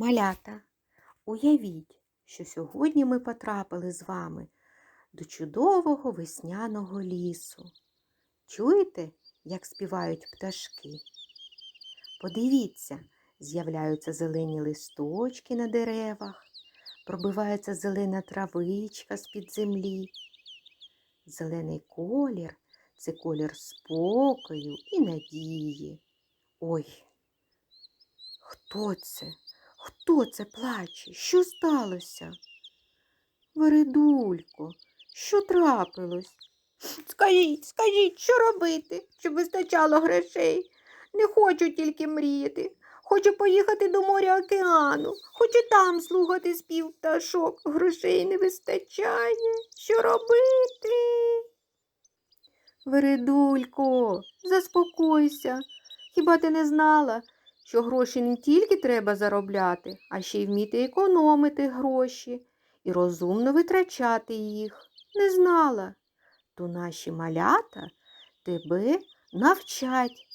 Малята, уявіть, що сьогодні ми потрапили з вами до чудового весняного лісу. Чуєте, як співають пташки? Подивіться, з'являються зелені листочки на деревах, пробивається зелена травичка з-під землі. Зелений колір це колір спокою і надії. Ой, хто це? Хто це плаче? Що сталося? Вередулько, що трапилось? Скажіть, скажіть, що робити, щоб вистачало грошей? Не хочу тільки мріяти. Хочу поїхати до моря океану. Хочу там слухати спів пташок. Грошей не вистачає. Що робити? Вередулько, заспокойся. Хіба ти не знала, що гроші не тільки треба заробляти, а ще й вміти економити гроші і розумно витрачати їх. Не знала, то наші малята тебе навчать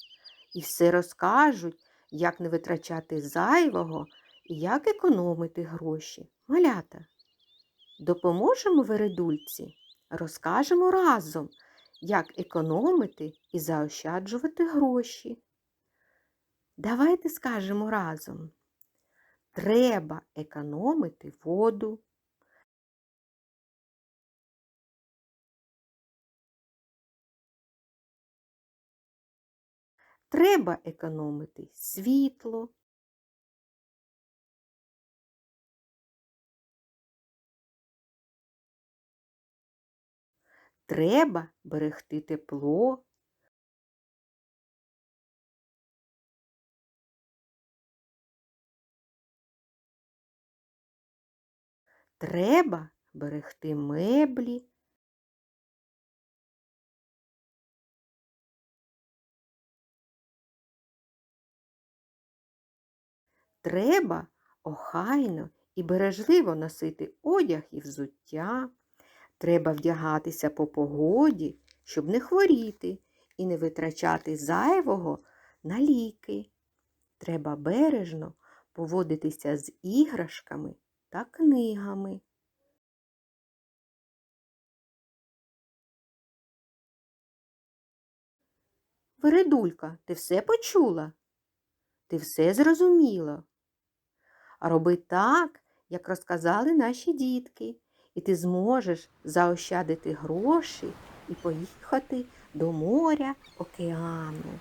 і все розкажуть, як не витрачати зайвого і як економити гроші. Малята. Допоможемо вередульці, розкажемо разом, як економити і заощаджувати гроші. Давайте скажемо разом. Треба економити воду. Треба економити світло. Треба берегти тепло. Треба берегти меблі. Треба охайно і бережливо носити одяг і взуття. Треба вдягатися по погоді, щоб не хворіти і не витрачати зайвого на ліки. Треба бережно поводитися з іграшками та книгами. Вередулька, ти все почула? Ти все зрозуміла? Роби так, як розказали наші дітки, і ти зможеш заощадити гроші і поїхати до моря океану.